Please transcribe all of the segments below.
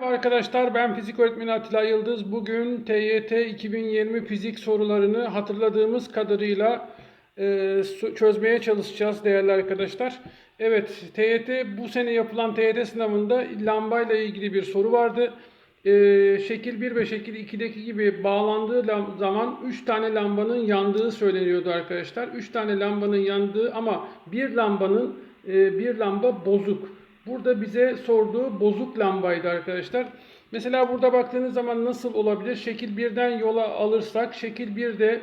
Merhaba arkadaşlar ben fizik öğretmeni Atilla Yıldız. Bugün TYT 2020 fizik sorularını hatırladığımız kadarıyla e, çözmeye çalışacağız değerli arkadaşlar. Evet TYT bu sene yapılan TYT sınavında lambayla ilgili bir soru vardı. E, şekil 1 ve şekil 2'deki gibi bağlandığı zaman 3 tane lambanın yandığı söyleniyordu arkadaşlar. 3 tane lambanın yandığı ama bir lambanın e, bir lamba bozuk. Burada bize sorduğu bozuk lambaydı arkadaşlar. Mesela burada baktığınız zaman nasıl olabilir? Şekil 1'den yola alırsak şekil 1'de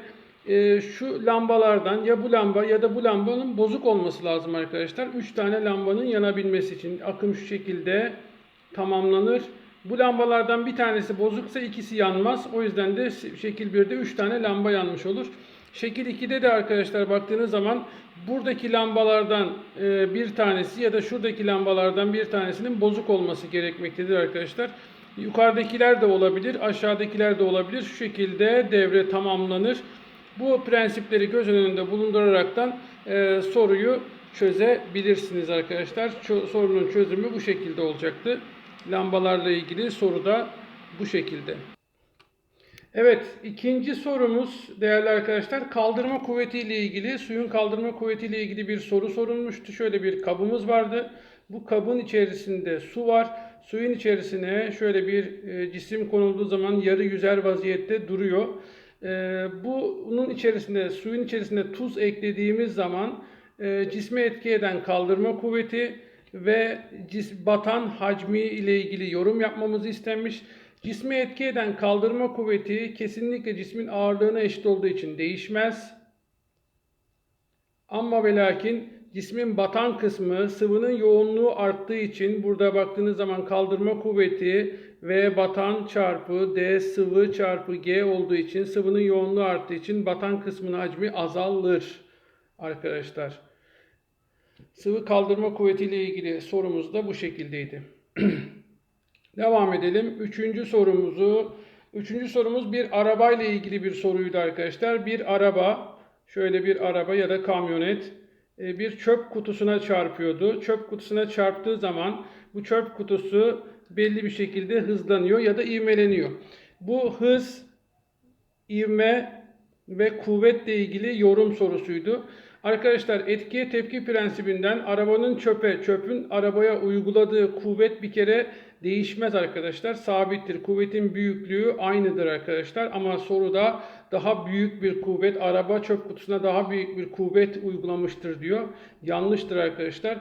e, şu lambalardan ya bu lamba ya da bu lambanın bozuk olması lazım arkadaşlar. 3 tane lambanın yanabilmesi için akım şu şekilde tamamlanır. Bu lambalardan bir tanesi bozuksa ikisi yanmaz. O yüzden de şekil 1'de 3 tane lamba yanmış olur. Şekil 2'de de arkadaşlar baktığınız zaman buradaki lambalardan e, bir tanesi ya da şuradaki lambalardan bir tanesinin bozuk olması gerekmektedir arkadaşlar. Yukarıdakiler de olabilir, aşağıdakiler de olabilir. Şu şekilde devre tamamlanır. Bu prensipleri göz önünde bulunduraraktan e, soruyu çözebilirsiniz arkadaşlar. Ço- sorunun çözümü bu şekilde olacaktı. Lambalarla ilgili soru da bu şekilde. Evet, ikinci sorumuz değerli arkadaşlar kaldırma kuvveti ile ilgili, suyun kaldırma kuvveti ile ilgili bir soru sorulmuştu. Şöyle bir kabımız vardı. Bu kabın içerisinde su var. Suyun içerisine şöyle bir e, cisim konulduğu zaman yarı yüzer vaziyette duruyor. E, bunun içerisinde, suyun içerisinde tuz eklediğimiz zaman e, cisme etki eden kaldırma kuvveti ve cis, batan hacmi ile ilgili yorum yapmamızı istenmiş. Cisme etki eden kaldırma kuvveti kesinlikle cismin ağırlığına eşit olduğu için değişmez. Ama ve lakin cismin batan kısmı sıvının yoğunluğu arttığı için burada baktığınız zaman kaldırma kuvveti V batan çarpı D sıvı çarpı G olduğu için sıvının yoğunluğu arttığı için batan kısmının hacmi azalır arkadaşlar. Sıvı kaldırma kuvveti ile ilgili sorumuz da bu şekildeydi. Devam edelim. Üçüncü sorumuzu. Üçüncü sorumuz bir arabayla ilgili bir soruydu arkadaşlar. Bir araba, şöyle bir araba ya da kamyonet e, bir çöp kutusuna çarpıyordu. Çöp kutusuna çarptığı zaman bu çöp kutusu belli bir şekilde hızlanıyor ya da ivmeleniyor. Bu hız, ivme ve kuvvetle ilgili yorum sorusuydu. Arkadaşlar etkiye tepki prensibinden arabanın çöpe, çöpün arabaya uyguladığı kuvvet bir kere değişmez arkadaşlar. Sabittir. Kuvvetin büyüklüğü aynıdır arkadaşlar. Ama soruda daha büyük bir kuvvet, araba çöp kutusuna daha büyük bir kuvvet uygulamıştır diyor. Yanlıştır arkadaşlar.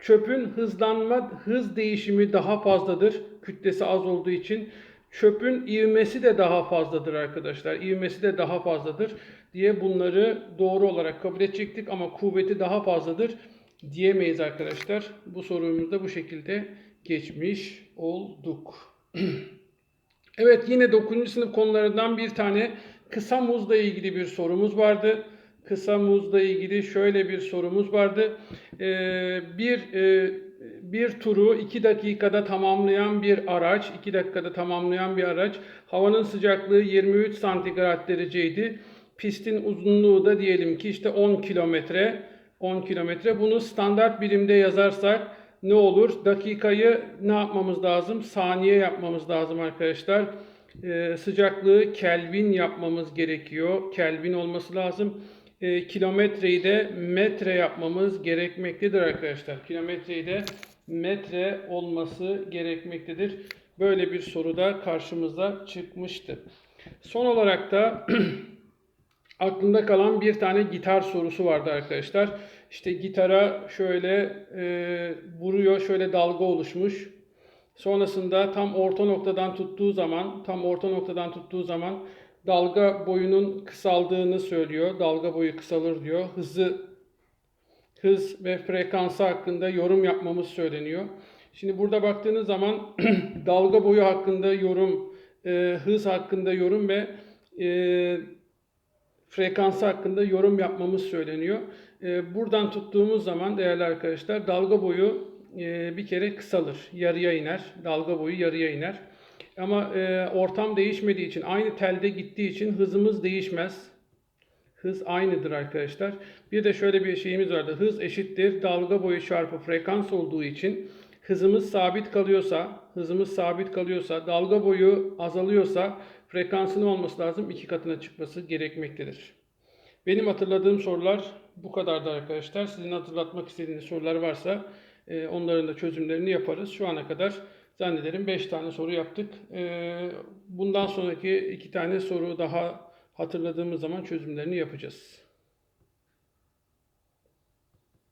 Çöpün hızlanma, hız değişimi daha fazladır. Kütlesi az olduğu için. Çöpün ivmesi de daha fazladır arkadaşlar. İvmesi de daha fazladır diye bunları doğru olarak kabul edecektik ama kuvveti daha fazladır diyemeyiz arkadaşlar. Bu sorumuzda bu şekilde geçmiş olduk. evet yine 9. sınıf konularından bir tane kısa muzla ilgili bir sorumuz vardı. Kısa muzla ilgili şöyle bir sorumuz vardı. Ee, bir e, bir turu 2 dakikada tamamlayan bir araç, 2 dakikada tamamlayan bir araç. Havanın sıcaklığı 23 santigrat dereceydi. Pistin uzunluğu da diyelim ki işte 10 kilometre. 10 kilometre. Bunu standart birimde yazarsak ne olur? Dakikayı ne yapmamız lazım? Saniye yapmamız lazım arkadaşlar. Ee, sıcaklığı Kelvin yapmamız gerekiyor. Kelvin olması lazım. Ee, kilometreyi de metre yapmamız gerekmektedir arkadaşlar. Kilometreyi de metre olması gerekmektedir. Böyle bir soru da karşımıza çıkmıştı. Son olarak da aklımda kalan bir tane gitar sorusu vardı arkadaşlar. İşte gitara şöyle e, vuruyor, şöyle dalga oluşmuş. Sonrasında tam orta noktadan tuttuğu zaman, tam orta noktadan tuttuğu zaman dalga boyunun kısaldığını söylüyor. Dalga boyu kısalır diyor. Hızı hız ve frekansı hakkında yorum yapmamız söyleniyor. Şimdi burada baktığınız zaman dalga boyu hakkında yorum, e, hız hakkında yorum ve e, frekansı hakkında yorum yapmamız söyleniyor. E, buradan tuttuğumuz zaman değerli arkadaşlar dalga boyu e, bir kere kısalır, yarıya iner. Dalga boyu yarıya iner. Ama e, ortam değişmediği için, aynı telde gittiği için hızımız değişmez. Hız aynıdır arkadaşlar. Bir de şöyle bir şeyimiz vardı. Hız eşittir dalga boyu çarpı frekans olduğu için hızımız sabit kalıyorsa, hızımız sabit kalıyorsa, dalga boyu azalıyorsa frekansın olması lazım iki katına çıkması gerekmektedir. Benim hatırladığım sorular bu kadardı arkadaşlar. Sizin hatırlatmak istediğiniz sorular varsa e, onların da çözümlerini yaparız. Şu ana kadar zannederim 5 tane soru yaptık. E, bundan sonraki iki tane soru daha hatırladığımız zaman çözümlerini yapacağız.